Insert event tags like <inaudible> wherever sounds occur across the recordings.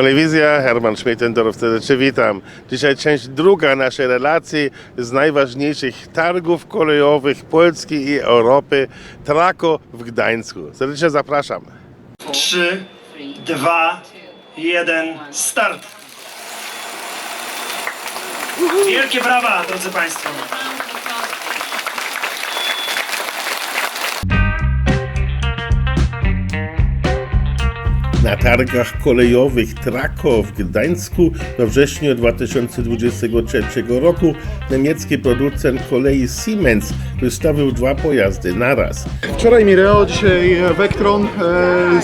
Kolewizja, Herman Schmittendorf, serdecznie witam. Dzisiaj część druga naszej relacji z najważniejszych targów kolejowych Polski i Europy, Trako w Gdańsku. Serdecznie zapraszam. 3, 2, 1, start! Wielkie brawa, drodzy Państwo! Na targach kolejowych Trako w Gdańsku we wrześniu 2023 roku niemiecki producent kolei Siemens wystawił dwa pojazdy naraz. Wczoraj Mireo, dzisiaj Vectron. E,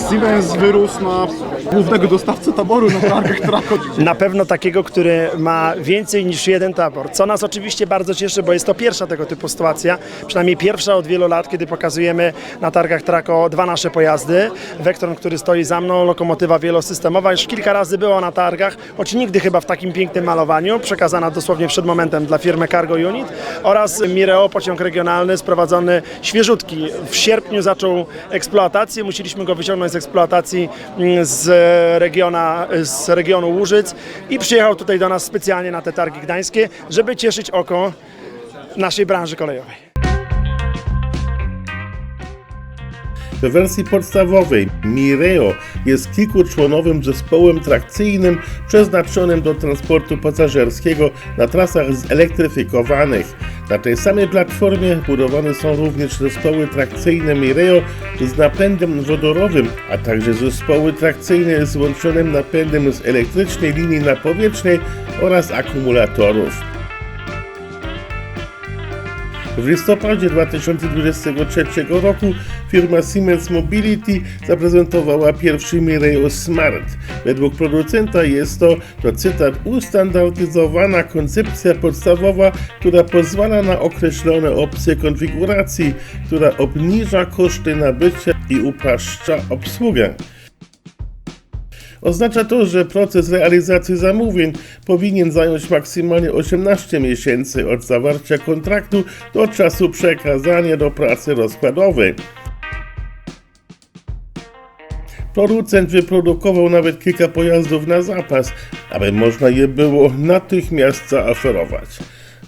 Siemens wyrósł na głównego dostawcę taboru na targach Trako. <laughs> Na pewno takiego, który ma więcej niż jeden tabor, co nas oczywiście bardzo cieszy, bo jest to pierwsza tego typu sytuacja, przynajmniej pierwsza od wielu lat, kiedy pokazujemy na targach Trako dwa nasze pojazdy. Vectron, który stoi za mną, lokomotywa wielosystemowa, już kilka razy było na targach, choć nigdy chyba w takim pięknym malowaniu, przekazana dosłownie przed momentem dla firmy Cargo Unit oraz Mireo, pociąg regionalny sprowadzony świeżutki. W sierpniu zaczął eksploatację, musieliśmy go wyciągnąć z eksploatacji mm, z, regiona, z regionu Łużyc i przyjechał tutaj do nas specjalnie na te targi gdańskie, żeby cieszyć oko naszej branży kolejowej. W wersji podstawowej Mireo jest kilkuczłonowym zespołem trakcyjnym przeznaczonym do transportu pasażerskiego na trasach zelektryfikowanych. Na tej samej platformie budowane są również zespoły trakcyjne Mireo z napędem wodorowym, a także zespoły trakcyjne z łączonym napędem z elektrycznej linii napowietrznej oraz akumulatorów. W listopadzie 2023 roku firma Siemens Mobility zaprezentowała pierwszy Mireo Smart. Według producenta jest to, to cytat, ustandaryzowana koncepcja podstawowa, która pozwala na określone opcje konfiguracji, która obniża koszty nabycia i upraszcza obsługę. Oznacza to, że proces realizacji zamówień powinien zająć maksymalnie 18 miesięcy od zawarcia kontraktu do czasu przekazania do pracy rozkładowej. Producent wyprodukował nawet kilka pojazdów na zapas, aby można je było natychmiast zaoferować.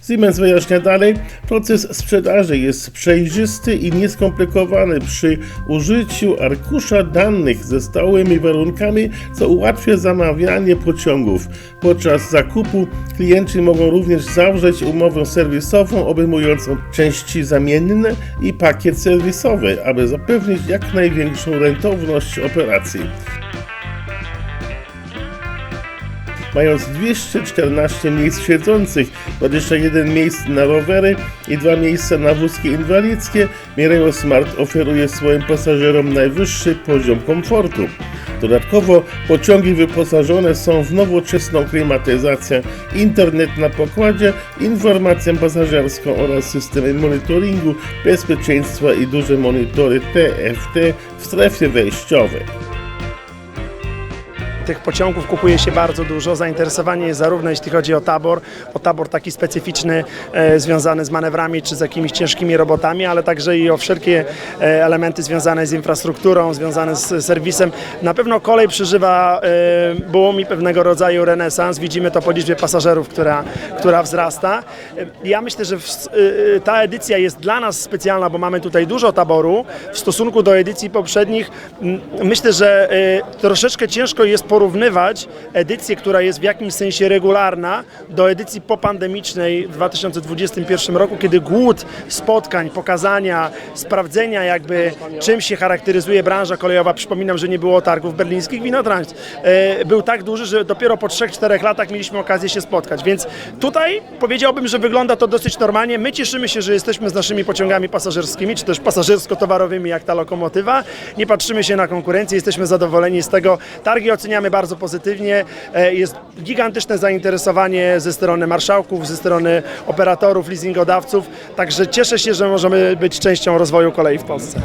Siemens wyjaśnia dalej, proces sprzedaży jest przejrzysty i nieskomplikowany przy użyciu arkusza danych ze stałymi warunkami, co ułatwia zamawianie pociągów. Podczas zakupu klienci mogą również zawrzeć umowę serwisową obejmującą części zamienne i pakiet serwisowy, aby zapewnić jak największą rentowność operacji. Mając 214 miejsc siedzących, 21 miejsc na rowery i 2 miejsca na wózki inwalidzkie, Mireo Smart oferuje swoim pasażerom najwyższy poziom komfortu. Dodatkowo pociągi wyposażone są w nowoczesną klimatyzację, internet na pokładzie, informację pasażerską oraz systemy monitoringu bezpieczeństwa i duże monitory TFT w strefie wejściowej. Tych pociągów kupuje się bardzo dużo. Zainteresowanie jest zarówno jeśli chodzi o tabor, o tabor taki specyficzny, e, związany z manewrami czy z jakimiś ciężkimi robotami, ale także i o wszelkie e, elementy związane z infrastrukturą, związane z serwisem. Na pewno kolej przeżywa e, boom i pewnego rodzaju renesans. Widzimy to po liczbie pasażerów, która, która wzrasta. E, Ja myślę, że w, e, ta edycja jest dla nas specjalna, bo mamy tutaj dużo taboru. W stosunku do edycji poprzednich m, myślę, że e, troszeczkę ciężko jest porównywać edycję, która jest w jakimś sensie regularna, do edycji popandemicznej w 2021 roku, kiedy głód spotkań, pokazania, sprawdzenia jakby czym się charakteryzuje branża kolejowa, przypominam, że nie było targów berlińskich Winotrans, e, był tak duży, że dopiero po 3-4 latach mieliśmy okazję się spotkać, więc tutaj powiedziałbym, że wygląda to dosyć normalnie. My cieszymy się, że jesteśmy z naszymi pociągami pasażerskimi, czy też pasażersko-towarowymi, jak ta lokomotywa. Nie patrzymy się na konkurencję, jesteśmy zadowoleni z tego. Targi oceniamy bardzo pozytywnie. E, Jest gigantyczne zainteresowanie ze strony marszałków, ze strony operatorów, leasingodawców, także cieszę się, że możemy być częścią rozwoju kolei w Polsce.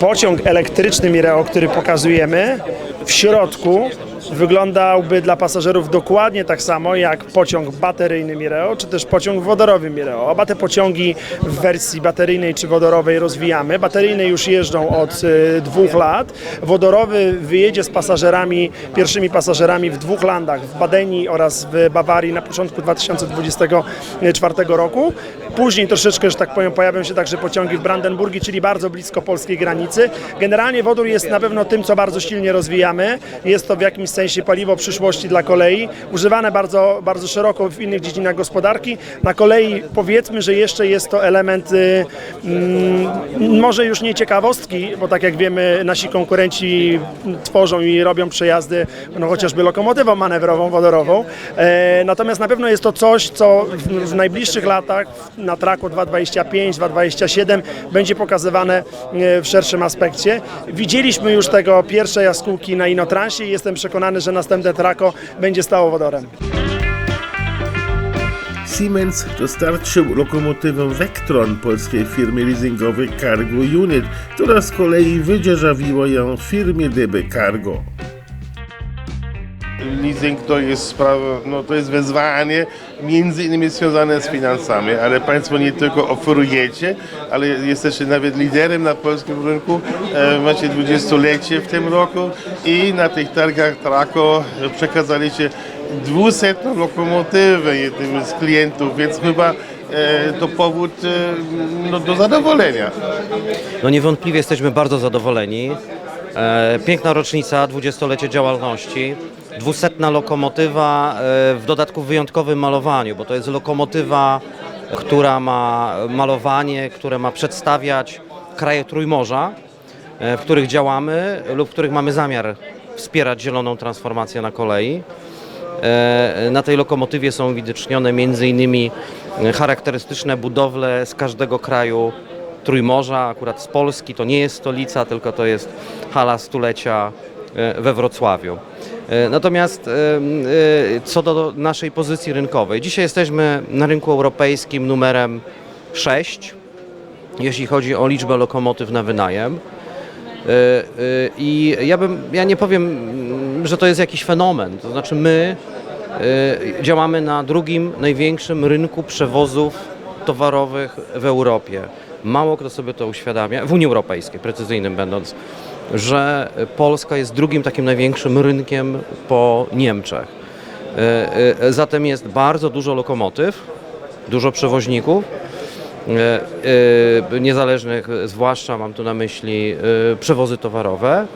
Pociąg elektryczny Mireo, który pokazujemy, w środku wyglądałby dla pasażerów dokładnie tak samo jak pociąg bateryjny Mireo, czy też pociąg wodorowy Mireo. Oba te pociągi w wersji bateryjnej czy wodorowej rozwijamy. Bateryjne już jeżdżą od y, dwóch lat. Wodorowy wyjedzie z pasażerami, pierwszymi pasażerami w dwóch landach, w Badenii oraz w Bawarii na początku 2024 roku. Później troszeczkę, że tak powiem, pojawią się także pociągi w Brandenburgii, czyli bardzo blisko polskiej granicy. Generalnie wodór jest na pewno tym, co bardzo silnie rozwijamy. Jest to w jakimś sensie paliwo przyszłości dla kolei, używane bardzo, bardzo szeroko w innych dziedzinach gospodarki. Na kolei powiedzmy, że jeszcze jest to element y, mm, może już nie ciekawostki, bo tak jak wiemy, nasi konkurenci tworzą i robią przejazdy, no chociażby lokomotywą manewrową, wodorową. E, natomiast na pewno jest to coś, co w, w najbliższych latach na traku 225, 227 będzie pokazywane e, w szerszym aspekcie. Widzieliśmy już tego pierwsze jaskółki na Inotransie i jestem przekonany, że następne trako będzie stało wodorem. Siemens dostarczył lokomotywę Vectron polskiej firmy leasingowej Cargo Unit, która z kolei wydzierżawiła ją firmie DB Cargo. Leasing to jest sprawa, no to jest wyzwanie między innymi związane z finansami, ale Państwo nie tylko oferujecie, ale jesteście nawet liderem na polskim rynku, e, macie 20-lecie w tym roku i na tych targach Traco przekazaliście 200 lokomotywę jednym z klientów, więc chyba e, to powód e, no, do zadowolenia. No niewątpliwie jesteśmy bardzo zadowoleni. E, piękna rocznica, 20-lecie działalności. Dwusetna lokomotywa, e, w dodatku w wyjątkowym malowaniu, bo to jest lokomotywa, która ma malowanie, które ma przedstawiać kraje Trójmorza, e, w których działamy lub w których mamy zamiar wspierać zieloną transformację na kolei. E, Na tej lokomotywie są uwidocznione m.in. charakterystyczne budowle z każdego kraju Trójmorza, akurat z Polski. To nie jest stolica, tylko to jest hala stulecia we Wrocławiu. E, Natomiast e, e, co do naszej pozycji rynkowej, dzisiaj jesteśmy na rynku europejskim numerem 6, jeśli chodzi o liczbę lokomotyw na wynajem. I ja, bym, ja nie powiem, że to jest jakiś fenomen. To znaczy, my działamy na drugim największym rynku przewozów towarowych w Europie. Mało kto sobie to uświadamia, w Unii Europejskiej, precyzyjnym będąc, że Polska jest drugim takim największym rynkiem po Niemczech. E, e, Zatem jest bardzo dużo lokomotyw, dużo przewoźników e, niezależnych, zwłaszcza mam tu na myśli przewozy towarowe.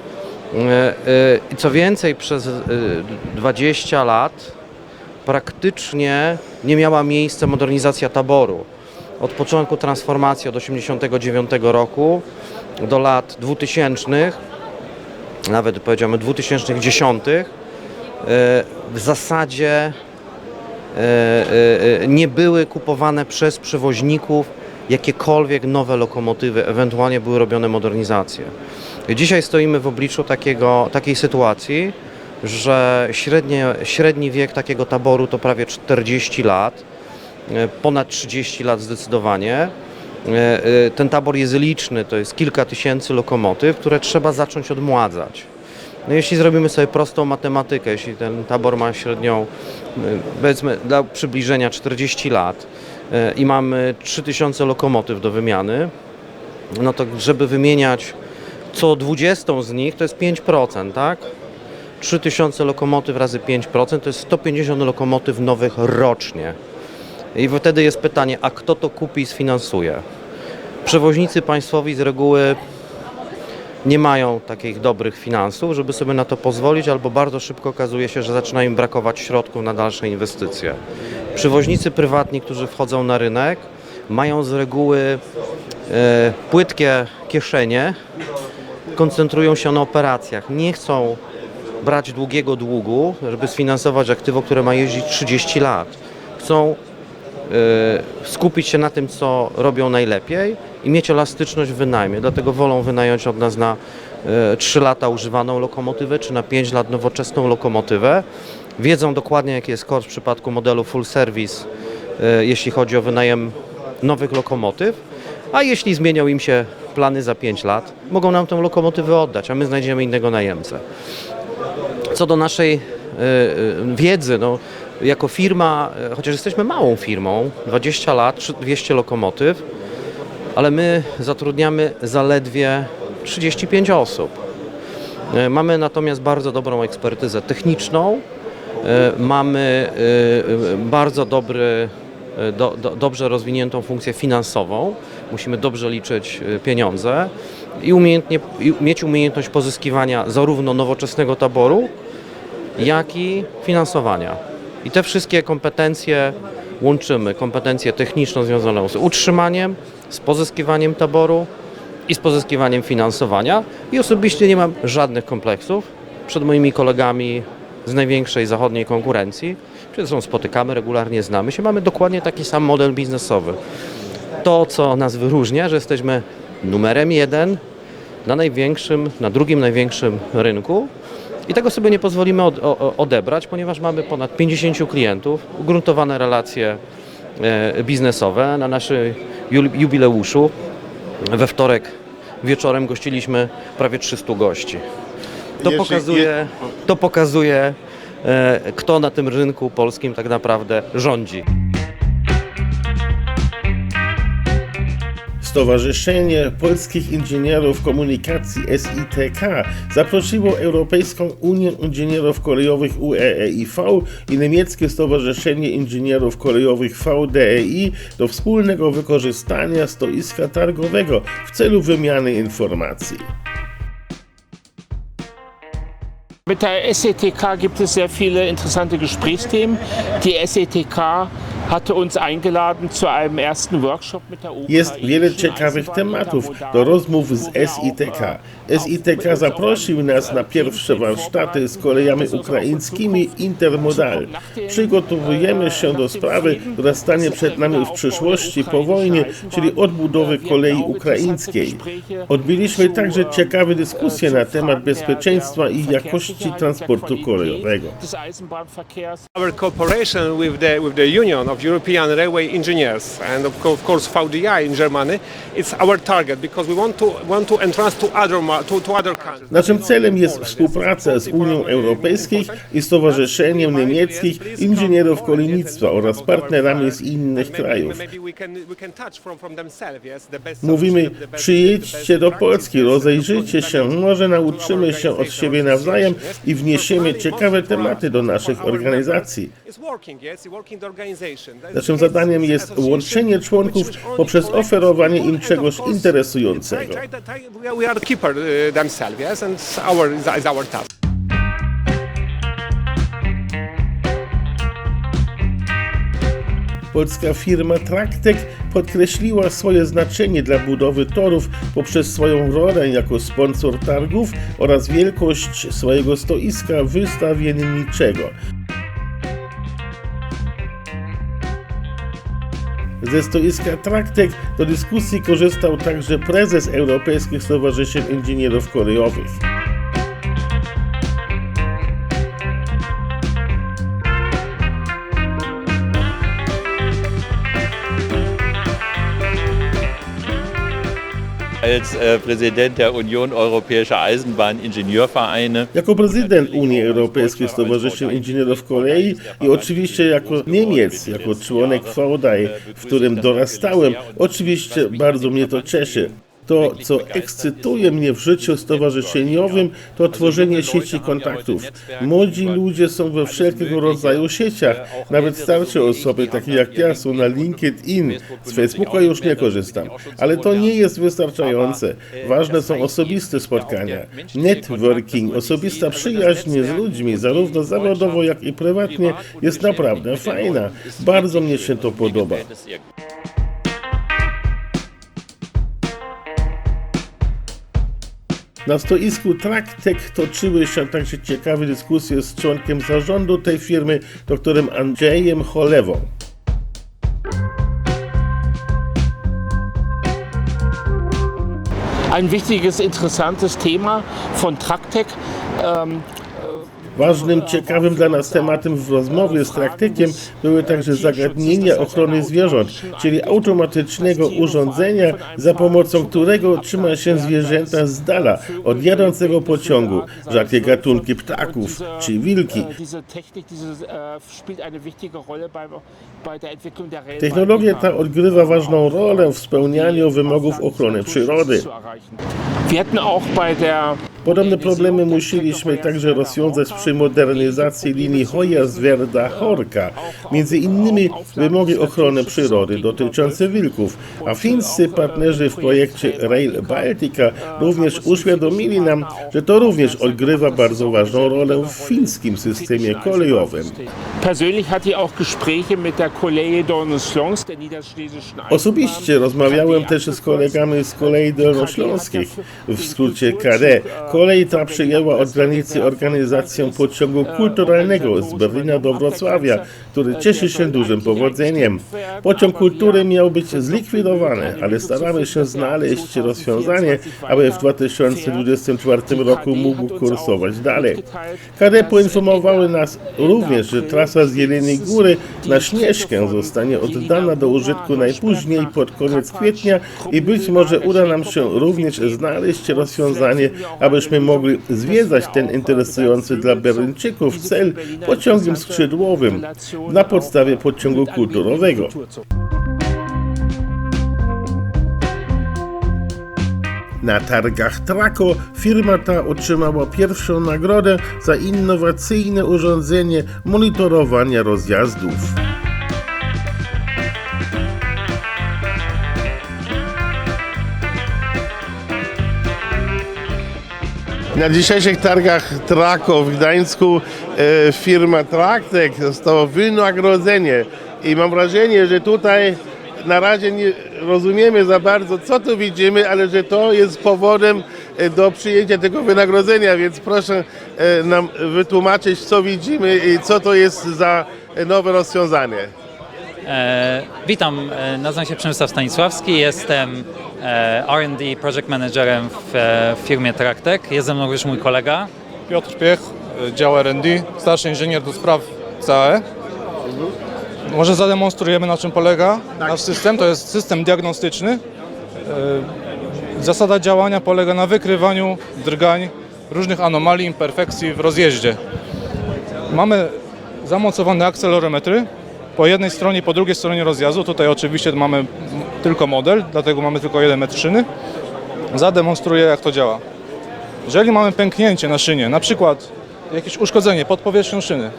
I co więcej, przez e, 20 lat praktycznie nie miała miejsca modernizacja taboru. Od początku transformacji od 1989 roku do lat 2000, nawet powiedziałbym 2010, e, w zasadzie e, e, nie były kupowane przez przewoźników jakiekolwiek nowe lokomotywy, ewentualnie były robione modernizacje. Dzisiaj stoimy w obliczu takiego, takiej sytuacji, że średnie, średni wiek takiego taboru to prawie 40 lat, ponad 30 lat zdecydowanie. E, e, Ten tabor jest liczny, to jest kilka tysięcy lokomotyw, które trzeba zacząć odmładzać. No jeśli zrobimy sobie prostą matematykę, jeśli ten tabor ma średnią, y, powiedzmy dla przybliżenia 40 lat i mamy 3000 lokomotyw do wymiany, no to żeby wymieniać co 20 z nich to jest 5%, tak? 3000 lokomotyw razy 5% to jest 150 lokomotyw nowych rocznie. I wtedy jest pytanie, a kto to kupi i sfinansuje? Przewoźnicy państwowi z reguły nie mają takich dobrych finansów, żeby sobie na to pozwolić, albo bardzo szybko okazuje się, że zaczyna im brakować środków na dalsze inwestycje. Przewoźnicy prywatni, którzy wchodzą na rynek, mają z reguły e, płytkie kieszenie, koncentrują się na operacjach, nie chcą brać długiego długu, żeby sfinansować aktywo, które ma jeździć 30 lat. Chcą skupić się na tym, co robią najlepiej i mieć elastyczność w wynajmie. Dlatego wolą wynająć od nas na e, 3 lata używaną lokomotywę, czy na 5 lat nowoczesną lokomotywę. Wiedzą dokładnie, jaki jest koszt w przypadku modelu full service, e, jeśli chodzi o wynajem nowych lokomotyw. A jeśli zmienią im się plany za 5 lat, mogą nam tę lokomotywę oddać, a my znajdziemy innego najemcę. Co do naszej wiedzy, no, jako firma, e, chociaż jesteśmy małą firmą, 20 lat, trzy- 200 lokomotyw, ale my zatrudniamy zaledwie 35 osób. E, Mamy natomiast bardzo dobrą ekspertyzę techniczną, e, mamy bardzo dobry, do, do, dobrze rozwiniętą funkcję finansową, musimy dobrze liczyć pieniądze i, umiejętnie, i mieć umiejętność pozyskiwania zarówno nowoczesnego taboru, jak i finansowania. I te wszystkie kompetencje łączymy. Kompetencje techniczną związaną z utrzymaniem, z pozyskiwaniem taboru i z pozyskiwaniem finansowania. I osobiście nie mam żadnych kompleksów przed moimi kolegami z największej zachodniej konkurencji. Zresztą spotykamy regularnie, znamy się. Mamy dokładnie taki sam model biznesowy. To, co nas wyróżnia, że jesteśmy numerem jeden na największym, na drugim największym rynku i tego sobie nie pozwolimy od, o, odebrać, ponieważ mamy ponad 50 klientów, ugruntowane relacje e, biznesowe. Na naszym ju- jubileuszu we wtorek wieczorem gościliśmy prawie 300 gości. To pokazuje, to pokazuje e, kto na tym rynku polskim tak naprawdę rządzi. Stowarzyszenie Polskich Inżynierów Komunikacji SITK zaprosiło Europejską Unię Inżynierów Kolejowych UEEIV i niemieckie Stowarzyszenie Inżynierów Kolejowych VDEI do wspólnego wykorzystania stoiska targowego w celu wymiany informacji. Mit der SETK gibt es sehr viele interessante Gesprächsthemen. Die SETK hatte uns eingeladen zu einem ersten Workshop mit der Jest wiele ciekawych tematów do rozmów z SITK. äh, SITK zaprosił nas na pierwsze warsztaty z kolejami ukraińskimi Intermodal. Przygotowujemy się do sprawy, która stanie przed nami w przyszłości po wojnie, czyli odbudowy kolei ukraińskiej. Odbyliśmy także ciekawe dyskusje na temat bezpieczeństwa i jakości transportu kolejowego. Our cooperation with the, with the Union of European Railway Engineers and of, co- of course VDI in Germany, it's our target because we want to want to entrance to other to, to other countries. Naszym celem jest współpraca z Unią Europejską i Stowarzyszeniem Niemieckich Inżynierów Kolejnictwa oraz partnerami z innych krajów. Mówimy, przyjedźcie do Polski, rozejrzyjcie się, może nauczymy się od siebie nawzajem i wniesiemy ciekawe tematy do naszych organizacji. Naszym zadaniem jest łączenie członków poprzez oferowanie im czegoś interesującego. Polska firma Traktek podkreśliła swoje znaczenie dla budowy torów poprzez swoją rolę jako sponsor targów oraz wielkość swojego stoiska wystawienniczego. Ze stoiska Traktek do dyskusji korzystał także prezes Europejskich Stowarzyszeń Inżynierów Kolejowych. Als äh, Präsident der Union Europäischer Jako prezydent Unii Europejskiej Stowarzyszeń Inżynierów Kolei i oczywiście jako Niemiec, jako członek VDAI, w którym dorastałem, oczywiście bardzo mnie to cieszy. To, co ekscytuje mnie w życiu stowarzyszeniowym, to tworzenie sieci kontaktów. Młodzi ludzie są we wszelkiego rodzaju sieciach. Nawet starsze osoby, takie jak ja, są na LinkedIn. Z Facebooka już nie korzystam. Ale to nie jest wystarczające. Ważne są osobiste spotkania. Networking, osobista przyjaźń z ludźmi, zarówno zawodowo, jak i prywatnie, jest naprawdę fajna. Bardzo mnie się to podoba. Na stoisku Traktek toczyły się także ciekawe dyskusje z członkiem zarządu tej firmy, doktorem Andrzejem Cholewą. Ein wichtiges, interessantes Thema von Tractec. Ähm, Ważnym, ciekawym dla nas tematem w rozmowie z praktykiem były także zagadnienia ochrony zwierząt, czyli automatycznego urządzenia, za pomocą którego trzyma się zwierzęta z dala od jadącego pociągu, rzadkie gatunki ptaków czy wilki. Technologia ta odgrywa ważną rolę w spełnianiu wymogów ochrony przyrody. Podobne problemy musieliśmy także rozwiązać przy modernizacji linii Hoyerswerda-Horka, między innymi wymogi ochrony przyrody dotyczące wilków, a fińscy partnerzy w projekcie Rail Baltica również uświadomili nam, że to również odgrywa bardzo ważną rolę w fińskim systemie kolejowym. Osobiście rozmawiałem też z kolegami z kolei dolnośląskich, w skrócie KD. Kolej ta przyjęła od granicy organizację pociągu kulturalnego z Berlina do Wrocławia, który cieszy się dużym powodzeniem. Pociąg kultury miał być zlikwidowany, ale staramy się znaleźć rozwiązanie, aby w 2024 roku mógł kursować dalej. KD poinformowały nas również, że trasa z Jeleniej Góry na Śnieżkę zostanie oddana do użytku najpóźniej pod koniec kwietnia i być może uda nam się również znaleźć rozwiązanie, abyśmy mogli zwiedzać ten interesujący dla Berlińczyków cel pociągiem skrzydłowym na podstawie pociągu kulturowego. Na targach Traco firma ta otrzymała pierwszą nagrodę za innowacyjne urządzenie monitorowania rozjazdów. Na dzisiejszych targach Trako w Gdańsku e, firma Traktek dostała wynagrodzenie i mam wrażenie, że tutaj na razie nie rozumiemy za bardzo, co tu widzimy, ale że to jest powodem e, do przyjęcia tego wynagrodzenia, więc proszę e, nam wytłumaczyć, co widzimy i co to jest za nowe rozwiązanie. E, witam, nazywam się Przemysław Stanisławski, jestem R&D Project Managerem w e, firmie Traktek. Jest ze mną również mój kolega. Piotr Piech, y, dział R&D, starszy inżynier do spraw CAE. Może zademonstrujemy na czym polega nasz system. To jest system diagnostyczny. Zasada działania polega na wykrywaniu drgań, różnych anomalii, imperfekcji w rozjeździe. Mamy zamocowane akcelerometry po jednej stronie i po drugiej stronie rozjazdu. Tutaj oczywiście mamy tylko model, dlatego mamy tylko jeden metr szyny. Zademonstruję jak to działa. Jeżeli mamy pęknięcie na szynie, na przykład jakieś uszkodzenie pod powierzchnią szyny,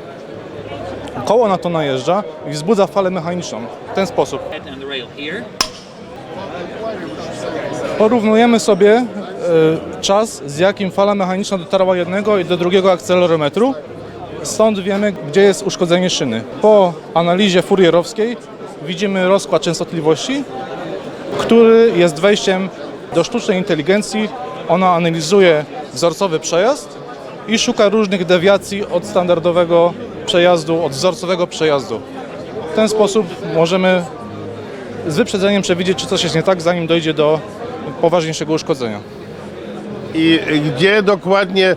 koło na to najeżdża i wzbudza falę mechaniczną w ten sposób. Porównujemy sobie e, czas, z jakim fala mechaniczna dotarła jednego i do drugiego akcelerometru. Stąd wiemy, gdzie jest uszkodzenie szyny. Po analizie furierowskiej widzimy rozkład częstotliwości, który jest wejściem do sztucznej inteligencji. Ona analizuje wzorcowy przejazd i szuka różnych dewiacji od standardowego przejazdu, od wzorcowego przejazdu. W ten sposób możemy z wyprzedzeniem przewidzieć, czy coś jest nie tak, zanim dojdzie do poważniejszego uszkodzenia. I gdzie dokładnie e,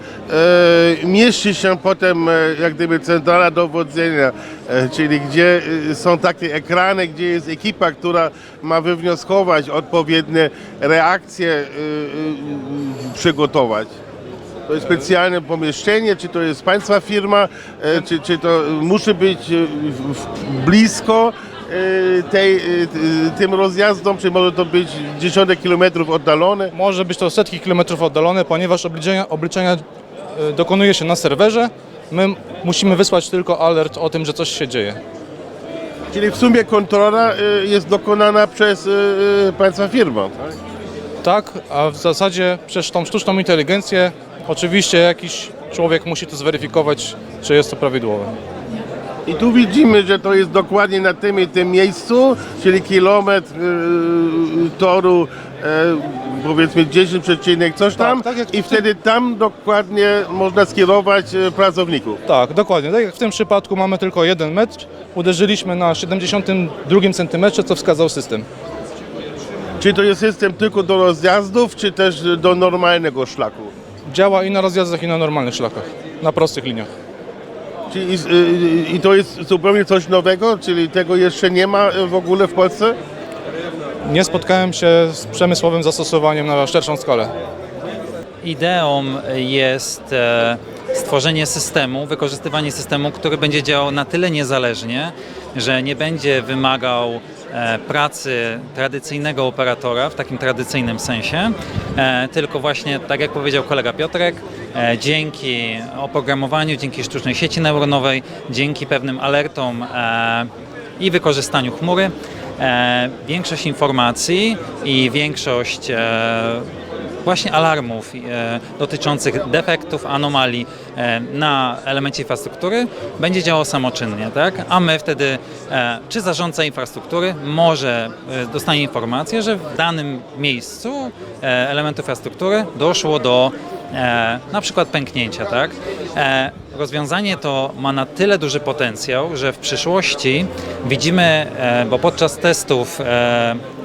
mieści się potem e, jak gdyby centrala dowodzenia, e, czyli gdzie e, są takie ekrany, gdzie jest ekipa, która ma wywnioskować odpowiednie reakcje, e, e, przygotować. To jest specjalne pomieszczenie, czy to jest Państwa firma, e, czy, czy to musi być e, w- blisko tej, e, tym rozjazdom, czy może to być dziesiątek kilometrów oddalone? Może być to setki kilometrów oddalone, ponieważ obliczenia, obliczenia dokonuje się na serwerze. My musimy wysłać tylko alert o tym, że coś się dzieje. Czyli w sumie kontrola y, jest dokonana przez y, y, Państwa firmę. Tak, a w zasadzie przez tą sztuczną inteligencję oczywiście jakiś człowiek musi to zweryfikować, czy jest to prawidłowe. I tu widzimy, że to jest dokładnie na tym i tym miejscu, czyli kilometr y, toru, y, powiedzmy 10 przecinek coś tam tak jak i w wtedy tam dokładnie można skierować y, pracowników. Tak, dokładnie. Tak jak w tym przypadku mamy tylko jeden metr, uderzyliśmy na 72 centymetrze, co wskazał system. Czy to jest system tylko do rozjazdów, czy też do normalnego szlaku? Działa i na rozjazdach, i na normalnych szlakach, na prostych liniach. Czyli, y, I to jest zupełnie coś nowego, czyli tego jeszcze nie ma w ogóle w Polsce? Nie spotkałem się z przemysłowym zastosowaniem na szerszą skalę. Ideą jest e, stworzenie systemu, wykorzystywanie systemu, który będzie działał na tyle niezależnie, że nie będzie wymagał pracy tradycyjnego operatora w takim tradycyjnym sensie, e, tylko właśnie, tak jak powiedział kolega Piotrek, e, dzięki oprogramowaniu, dzięki sztucznej sieci neuronowej, dzięki pewnym alertom e, i wykorzystaniu chmury, e, większość informacji i większość e, właśnie alarmów e, dotyczących defektów, anomalii e, na elemencie infrastruktury będzie działał samoczynnie, tak? A my wtedy, e, czy zarządca infrastruktury może dostanie informację, że w danym miejscu elementu infrastruktury doszło do na przykład pęknięcia, tak? Rozwiązanie to ma na tyle duży potencjał, że w przyszłości widzimy, bo podczas testów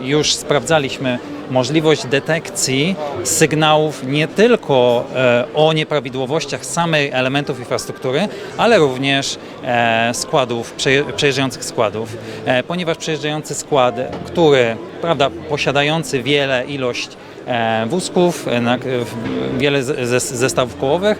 już sprawdzaliśmy możliwość detekcji sygnałów nie tylko e, o nieprawidłowościach samych elementów infrastruktury, ale również e, składów, przeje- przejeżdżających składów, e, ponieważ przejeżdżający skład, który prawda, posiadający wiele ilość wózków, wiele zestawów kołowych.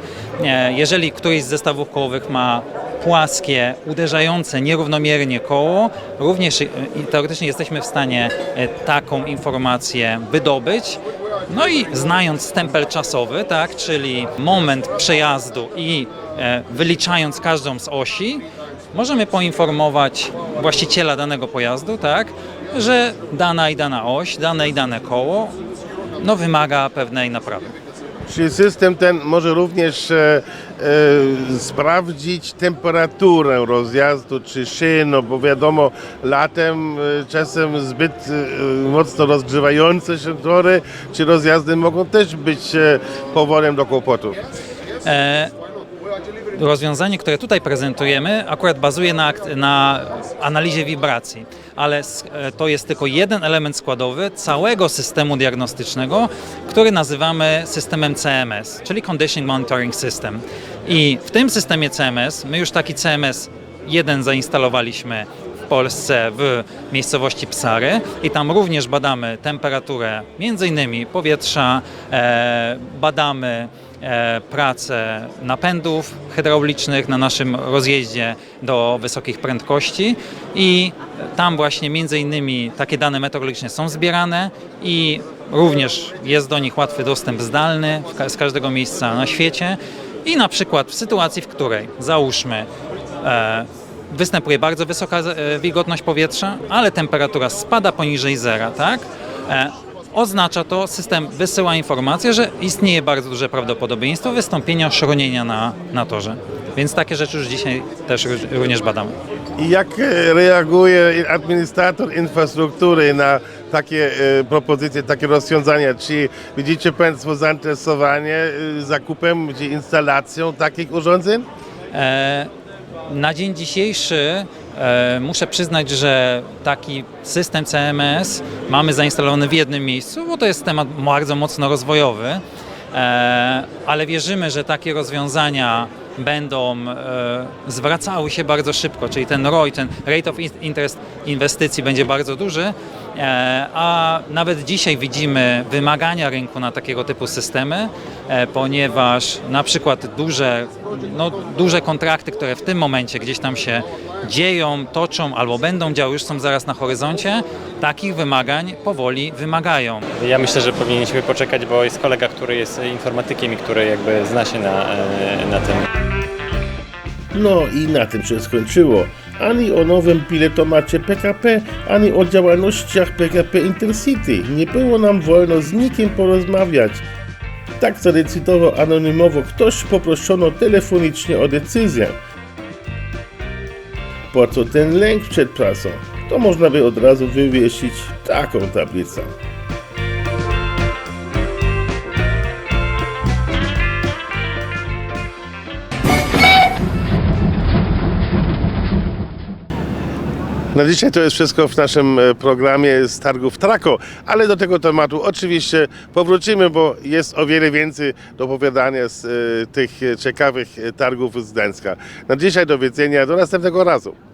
Jeżeli któryś z zestawów kołowych ma płaskie, uderzające nierównomiernie koło, również teoretycznie jesteśmy w stanie e, taką informację wydobyć. No i znając stempel czasowy, tak, czyli moment przejazdu i e, wyliczając każdą z osi, możemy poinformować właściciela danego pojazdu, tak, że dana i dana oś, dane i dane koło no, wymaga pewnej naprawy. Czy system ten może również e, e, sprawdzić temperaturę rozjazdu czy szyn, no bo wiadomo latem e, czasem zbyt e, mocno rozgrzewające się tory czy rozjazdy mogą też być e, powodem do kłopotów. E, rozwiązanie, które tutaj prezentujemy, akurat bazuje na, na analizie wibracji, ale e, to jest tylko jeden element składowy całego systemu diagnostycznego, który nazywamy systemem CMS, czyli Condition Monitoring System. I w tym systemie CMS, my już taki CMS jeden zainstalowaliśmy w Polsce w miejscowości Psary i tam również badamy temperaturę między innymi powietrza, e, badamy pracę napędów hydraulicznych na naszym rozjeździe do wysokich prędkości i tam właśnie między innymi takie dane meteorologiczne są zbierane i również jest do nich łatwy dostęp zdalny z każdego miejsca na świecie i na przykład w sytuacji, w której załóżmy e, występuje bardzo wysoka e, wilgotność powietrza, ale temperatura spada poniżej zera, tak? E, Oznacza to, system wysyła informację, że istnieje bardzo duże prawdopodobieństwo wystąpienia szronienia na, na torze. Więc takie rzeczy już dzisiaj też ró- również badamy. I jak e, reaguje administrator infrastruktury na takie e, propozycje, takie rozwiązania? Czy widzicie Państwo zainteresowanie e, zakupem czy instalacją takich urządzeń? E, Na dzień dzisiejszy muszę przyznać, że taki system CMS mamy zainstalowany w jednym miejscu, bo to jest temat bardzo mocno rozwojowy, e, ale wierzymy, że takie rozwiązania będą e, zwracały się bardzo szybko, czyli ten ROI, ten Rate of Interest inwestycji będzie bardzo duży, e, a nawet dzisiaj widzimy wymagania rynku na takiego typu systemy, e, ponieważ na przykład duże, no, duże kontrakty, które w tym momencie gdzieś tam się dzieją, toczą albo będą działy, już są zaraz na horyzoncie, takich wymagań powoli wymagają. Ja myślę, że powinniśmy poczekać, bo jest kolega, który jest informatykiem i który jakby zna się na, e, na tym. No i na tym się skończyło. Ani o nowym piletomacie PKP, ani o działalnościach PKP Intercity. Nie było nam wolno z nikim porozmawiać. Tak zadecydował anonimowo ktoś, poproszono telefonicznie o decyzję. Po co ten lęk przed prasą? To można by od razu wywiesić taką tablicę. Na dzisiaj to jest wszystko w naszym e, programie z targów Trako, ale do tego tematu oczywiście powrócimy, bo jest o wiele więcej do opowiadania z e, tych ciekawych e, targów z Gdańska. Na dzisiaj do widzenia, do następnego razu.